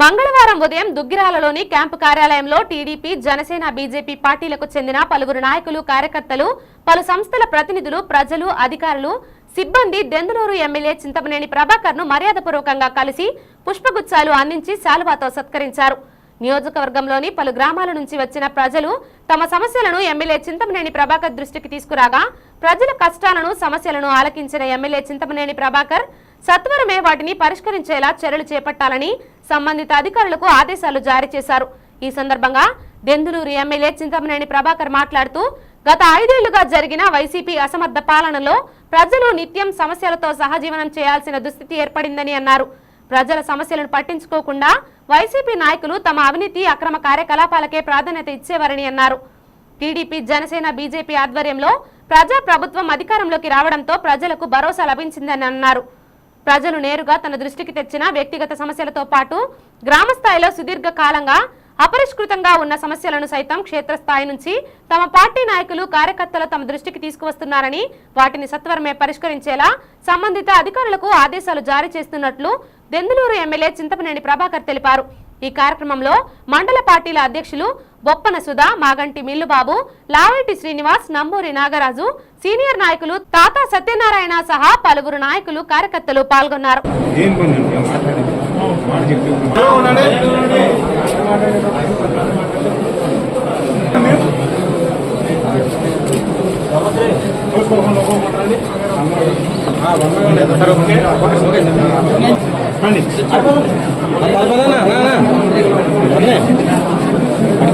మంగళవారం ఉదయం దుగ్గిరాలలోని క్యాంపు కార్యాలయంలో టీడీపీ జనసేన బీజేపీ పార్టీలకు చెందిన పలువురు నాయకులు కార్యకర్తలు పలు సంస్థల ప్రతినిధులు ప్రజలు అధికారులు సిబ్బంది దెందులూరు ఎమ్మెల్యే చింతమనేని ప్రభాకర్ను మర్యాదపూర్వకంగా కలిసి పుష్పగుచ్చాలు అందించి శాలువాతో సత్కరించారు. నియోజకవర్గంలోని పలు గ్రామాల నుంచి వచ్చిన ప్రజలు తమ సమస్యలను ఎమ్మెల్యే చింతమనేని ప్రభాకర్ దృష్టికి తీసుకురాగా ప్రజల కష్టాలను సమస్యలను ఆలకించిన ఎమ్మెల్యే చింతమనేని ప్రభాకర్ సత్వరమే వాటిని పరిష్కరించేలా చర్యలు చేపట్టాలని సంబంధిత అధికారులకు ఆదేశాలు జారీ చేశారు. ఈ సందర్భంగా దెందులూరు ఎమ్మెల్యే చింతమనేని ప్రభాకర్ మాట్లాడుతూ గత ఐదేళ్ళుగా జరిగిన వైసీపీ అసమర్థ పాలనలో ప్రజలు నిత్యం సమస్యలతో సహజీవనం చేయాల్సిన దుస్థితి ఏర్పడిందని అన్నారు. ప్రజల సమస్యలను పట్టించుకోకుండా వైసీపీ నాయకులు తమ అవినీతి అక్రమ కార్యకలాపాలకే ప్రాధాన్యత ఇచ్చేవారని అన్నారు. టీడీపీ జనసేన బీజేపీ ఆధ్వర్యంలో ప్రజా ప్రభుత్వం అధికారంలోకి రావడంతో ప్రజలకు భరోసా లభించిందని అన్నారు. ప్రజలు నేరుగా తన దృష్టికి తెచ్చిన వ్యక్తిగత సమస్యలతో పాటు గ్రామస్థాయిలో సుదీర్ఘ కాలంగా అపరిష్కృతంగా ఉన్న సమస్యలను సైతం క్షేత్రస్థాయి నుంచి తమ పార్టీ నాయకులు కార్యకర్తలు తమ దృష్టికి తీసుకువస్తున్నారని వాటిని సత్వరమే పరిష్కరించేలా సంబంధిత అధికారులకు ఆదేశాలు జారీ చేస్తున్నట్లు దెందులూరు ఎమ్మెల్యే చింతపనేని ప్రభాకర్ తెలిపారు. ఈ కార్యక్రమంలో మండల పార్టీల అధ్యక్షులు బొప్పన సుధా మాగంటి మిల్లుబాబు లావేటి శ్రీనివాస్ నంబూరి నాగరాజు సీనియర్ నాయకులు తాత సత్యనారాయణ సహా పలువురు నాయకులు కార్యకర్తలు పాల్గొన్నారు. ఏం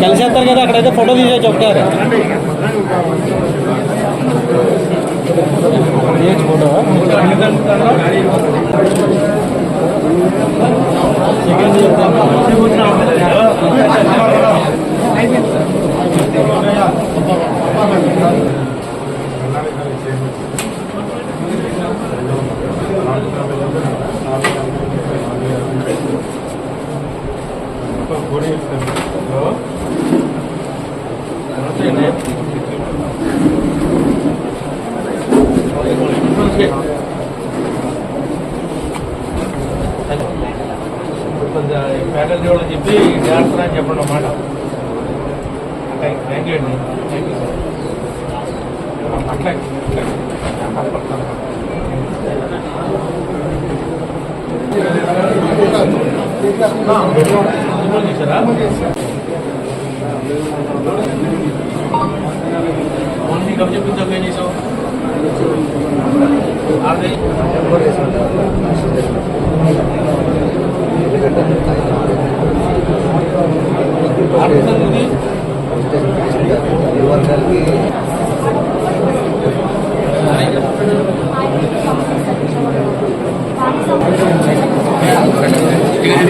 కలిసేస్తారు కదా అక్కడైతే ఫోటో తీసే చెప్తారు తీయచ్చు ఫోటో ఫ్యాకల్టీ వాళ్ళు చెప్పి చేస్తారా అని చెప్పండి అన్నమాట థ్యాంక్ యూ అండి. Thank you sir. అట్లా చేశారా ఓన్లీ కబ్ చెప్పింది ఏం చేసావు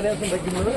kalian pun bagi mula